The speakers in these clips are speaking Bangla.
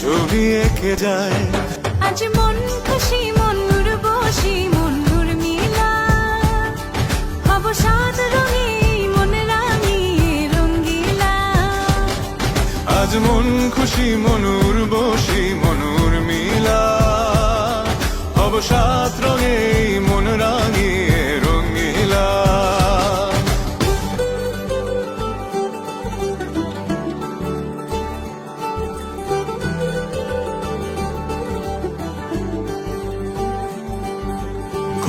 ছবি এঁকে যায়। আজ মন খুশি মনুর বসি মনুর মিলা হব রঙে মন রাঙিয়ে রঙ্গিলা। আজ মন খুশি মনুর বসি মনুর মিলা হব সাত রঙে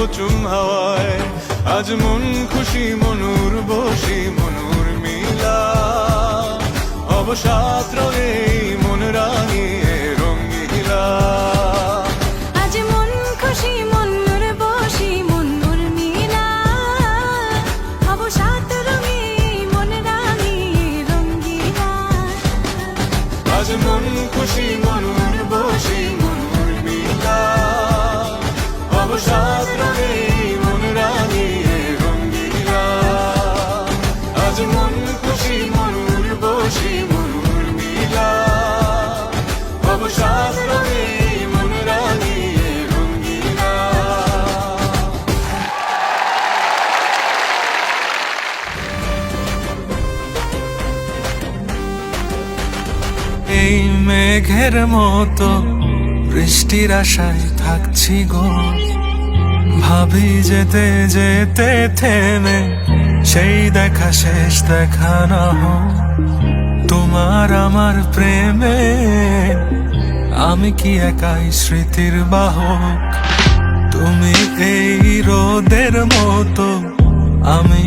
থাকব চুম হাওয়ায়। আজ মন খুশি মনুর বসি মনুর মিলা। অবসাত রঙে মন রাঙিয়ে রঙ্গিলা আজ মন খুশি মনুর বসি মনুর মিলা। হব রঙে মন রাঙিয়ে রঙ্গিলা আজ মন খুশি মনুর বসি মনুর মিলা। অবসাদ মেঘের মতো বৃষ্টির আশায় থাকছি গো। ভাবি যেতে যেতে থেমে, সেই দেখা শেষ দেখা না হোক। তোমার আমার প্রেমে আমি কি একাই স্মৃতির বাহক? তুমি এই রোদের মতো আমি